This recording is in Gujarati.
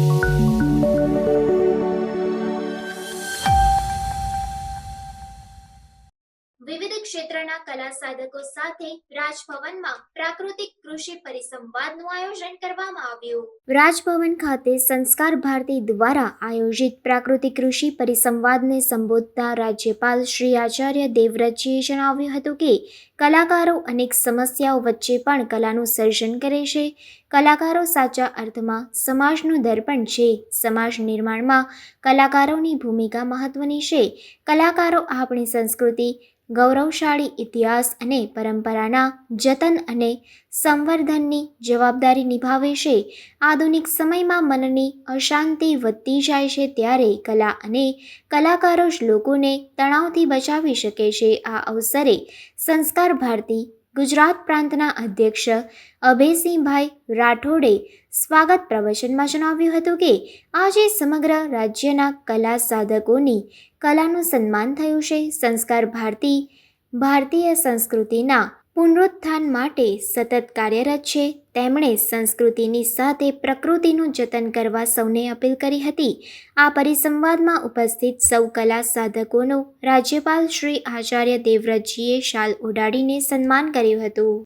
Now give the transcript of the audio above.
Thank you. ક્ષેત્રના કલા સાધકો સાથે રાજભવનમાં પ્રાકૃતિક કૃષિ પરિસંવાદનું આયોજન કરવામાં આવ્યું. રાજભવન ખાતે સંસ્કાર ભારતી દ્વારા આયોજિત પ્રાકૃતિક કૃષિ પરિસંવાદને સંબોધતા રાજ્યપાલ શ્રી આચાર્ય દેવવ્રતજીએ જણાવ્યું હતું કે, કલાકારો અનેક સમસ્યાઓ વચ્ચે પણ કલાનું સર્જન કરે છે. કલાકારો સાચા અર્થમાં સમાજનું દર્પણ છે. સમાજ નિર્માણમાં કલાકારોની ભૂમિકા મહત્વની છે. કલાકારો આપણી સંસ્કૃતિ ગૌરવશાળી ઇતિહાસ અને પરંપરાના જતન અને સંવર્ધનની જવાબદારી નિભાવે છે. આધુનિક સમયમાં મનની અશાંતિ વધતી જાય છે ત્યારે કલા અને કલાકારો જ લોકોને તણાવથી બચાવી શકે છે. આ અવસરે સંસ્કાર ભારતી ગુજરાત પ્રાંતના અધ્યક્ષ અભયસિંહભાઈ રાઠોડે સ્વાગત પ્રવચનમાં જણાવ્યું હતું કે, આજે સમગ્ર રાજ્યના કલા સાધકોની કલાનું સન્માન થયું છે. સંસ્કાર ભારતી, ભારતીય સંસ્કૃતિના પુનરુત્થાન માટે સતત કાર્યરત છે. તેમણે સંસ્કૃતિની સાથે પ્રકૃતિનું જતન કરવા સૌને અપીલ કરી હતી. આ પરિસંવાદમાં ઉપસ્થિત સૌ કલા સાધકોનું રાજ્યપાલ શ્રી આચાર્ય દેવવ્રતજીએ શાલ ઓઢાડીને સન્માન કર્યું હતું.